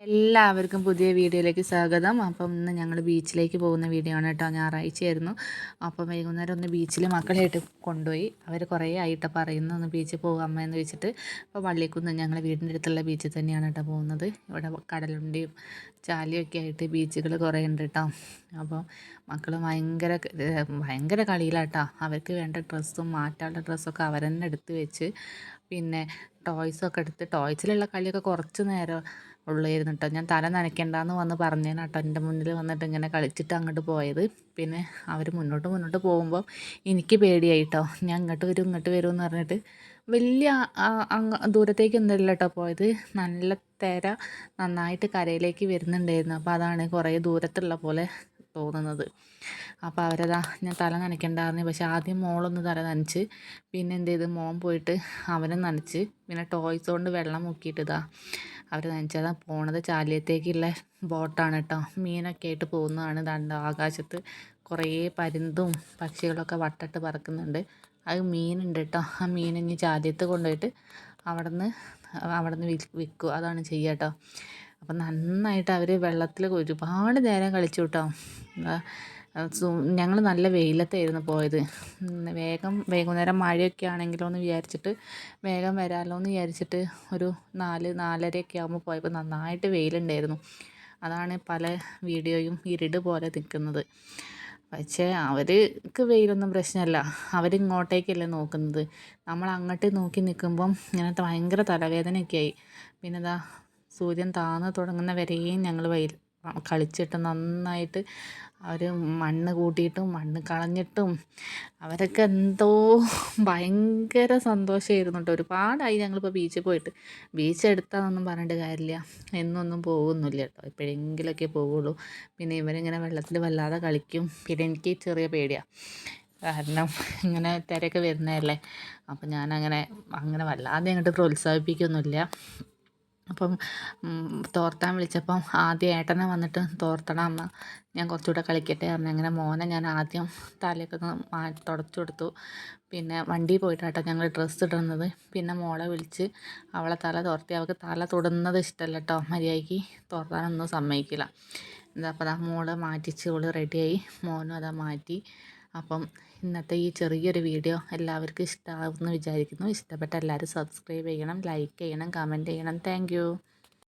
എല്ലാവർക്കും പുതിയ വീഡിയോയിലേക്ക് സ്വാഗതം. അപ്പം ഇന്ന് ഞങ്ങൾ ബീച്ചിലേക്ക് പോകുന്ന വീഡിയോ ആണ് കേട്ടോ. ഞായറാഴ്ചയായിരുന്നു. അപ്പം വൈകുന്നേരം ഒന്ന് ബീച്ചിൽ മക്കളായിട്ട് കൊണ്ടുപോയി. അവർ കുറേ ആയിട്ട് പറയുന്നു ഒന്ന് ബീച്ചിൽ പോകും അമ്മ എന്ന് വെച്ചിട്ട്. അപ്പോൾ വള്ളിക്കുന്ന് ഞങ്ങൾ വീടിന്റെ അടുത്തുള്ള ബീച്ചിൽ തന്നെയാണ് കേട്ടോ പോകുന്നത്. ഇവിടെ കടലുണ്ടിയും ചാലിയൊക്കെ ആയിട്ട് ബീച്ചുകൾ കുറേ ഉണ്ട് കേട്ടോ. അപ്പോൾ മക്കൾ ഭയങ്കര ഭയങ്കര കളിയിലാട്ടോ അവർക്ക് വേണ്ട ഡ്രസ്സും മാറ്റാനുള്ള ഡ്രസ്സൊക്കെ അവരെന്നെ എടുത്ത് വെച്ച് പിന്നെ ടോയ്സൊക്കെ എടുത്ത് ടോയ്സിലുള്ള കളിയൊക്കെ കുറച്ച് നേരം ഉള്ളായിരുന്നു കേട്ടോ ഞാൻ തല നനയ്ക്കണ്ടെന്ന് വന്ന് പറഞ്ഞേന കേട്ടോ എന്റെ മുന്നിൽ വന്നിട്ട് ഇങ്ങനെ കളിച്ചിട്ട് അങ്ങോട്ട് പോയത്. പിന്നെ അവർ മുന്നോട്ട് മുന്നോട്ട് പോകുമ്പോൾ എനിക്ക് പേടിയായി കേട്ടോ ഞാൻ ഇങ്ങോട്ട് വരും ഇങ്ങോട്ട് വരും എന്ന് പറഞ്ഞിട്ട് വലിയ ദൂരത്തേക്കൊന്നും ഇല്ല കേട്ടോ പോയത്. നല്ല തിര നന്നായിട്ട് കരയിലേക്ക് വരുന്നുണ്ടായിരുന്നു. അപ്പോൾ അതാണ് കുറേ ദൂരത്തുള്ള പോലെ തോന്നുന്നത്. അപ്പോൾ അവരതാ ഞാൻ തല നനയ്ക്കണ്ടായിരുന്നു പക്ഷെ ആദ്യം മോളൊന്ന് തല നനച്ച് പിന്നെ എന്ത് ചെയ്ത് മോൻ പോയിട്ട് അവനെ നനച്ച് പിന്നെ ടോയ്സ് കൊണ്ട് വെള്ളം മുക്കിയിട്ടിതാ അവർ നനച്ചതാ പോണത്. ചാലിയത്തേക്കുള്ള ബോട്ടാണ് കേട്ടോ മീനൊക്കെ ആയിട്ട് പോകുന്നതാണ് ദണ്ട് ആകാശത്ത്. കുറേ പരുന്തും പക്ഷികളൊക്കെ വട്ടട്ട് പറക്കുന്നുണ്ട്. അത് മീനുണ്ട് കേട്ടോ ആ മീൻ ചാലിയത്ത് കൊണ്ടുപോയിട്ട് അവിടെ നിന്ന് അവിടെ നിന്ന് വിൽക്കും. അതാണ് ചെയ്യുക കേട്ടോ അപ്പം നന്നായിട്ട് അവർ വെള്ളത്തിൽ ഒരുപാട് നേരം കളിച്ചു കേട്ടോ ഞങ്ങൾ നല്ല വെയിലത്തായിരുന്നു പോയത്. വേഗം വൈകുന്നേരം മഴയൊക്കെ ആണെങ്കിലോ എന്ന് വിചാരിച്ചിട്ട് വേഗം വരാമല്ലോ എന്ന് വിചാരിച്ചിട്ട് ഒരു നാല് നാലരയൊക്കെ ആകുമ്പോൾ പോയപ്പോൾ നന്നായിട്ട് വെയിലുണ്ടായിരുന്നു. അതാണ് പല വീഡിയോയും ഇരുട് പോലെ നിൽക്കുന്നത്. പക്ഷേ അവർക്ക് വെയിലൊന്നും പ്രശ്നമല്ല അവരിങ്ങോട്ടേക്കല്ലേ നോക്കുന്നത്. നമ്മൾ അങ്ങോട്ട് നോക്കി നിൽക്കുമ്പം ഇങ്ങനത്തെ ഭയങ്കര തലവേദനയൊക്കെയായി ആയി. പിന്നെ സൂര്യൻ താന്ന് തുടങ്ങുന്ന വരെയും ഞങ്ങൾ വെയിൽ കളിച്ചിട്ട് നന്നായിട്ട് അവർ മണ്ണ് കൂട്ടിയിട്ടും മണ്ണ് കളഞ്ഞിട്ടും അവരൊക്കെ എന്തോ ഭയങ്കര സന്തോഷമായിരുന്നു കേട്ടോ ഒരുപാടായി ഞങ്ങളിപ്പോൾ ബീച്ചിൽ പോയിട്ട്. ബീച്ച് എടുത്താന്നൊന്നും പറഞ്ഞിട്ട് കാര്യമില്ല. എന്നൊന്നും പോകുന്നില്ല കേട്ടോ. എപ്പോഴെങ്കിലൊക്കെ പോവുള്ളൂ. പിന്നെ ഇവരിങ്ങനെ വെള്ളത്തിൽ വല്ലാതെ കളിക്കും. പിന്നെ എനിക്ക് ചെറിയ പേടിയാണ് കാരണം ഇങ്ങനെ തിരക്ക് വരുന്നതല്ലേ. അപ്പം ഞാനങ്ങനെ അങ്ങനെ വല്ലാതെ അങ്ങോട്ട് പ്രോത്സാഹിപ്പിക്കൊന്നുമില്ല. അപ്പം തോർത്താൻ വിളിച്ചപ്പം ആദ്യം ഏട്ടനെ വന്നിട്ട് തോർത്തണം അമ്മ ഞാൻ കുറച്ചുകൂടെ കളിക്കട്ടെ പറഞ്ഞു. അങ്ങനെ മോനെ ഞാൻ ആദ്യം തലയൊക്കെ ഒന്ന് തുടച്ചു കൊടുത്തു. പിന്നെ വണ്ടി പോയിട്ടാട്ടോ ഞങ്ങൾ ഡ്രസ്സ് ഇടുന്നത്. പിന്നെ മോളെ വിളിച്ച് അവളെ തല തോർത്തി. അവൾക്ക് തല തൊടുന്നത് ഇഷ്ടമല്ല കേട്ടോ മര്യാദയ്ക്ക് തോർത്താനൊന്നും സമ്മതിക്കില്ല. എന്താ അപ്പോൾ അതാ മോൾ മാറ്റിച്ച് ഓൾ റെഡിയായി മോനും അതാ മാറ്റി. അപ്പം ഇന്നത്തെ ഈ ചെറിയൊരു വീഡിയോ എല്ലാവർക്കും ഇഷ്ടമാകുമെന്ന് വിചാരിക്കുന്നു. ഇഷ്ടപ്പെട്ട എല്ലാവരും സബ്സ്ക്രൈബ് ചെയ്യണം ലൈക്ക് ചെയ്യണം കമന്റ് ചെയ്യണം. താങ്ക്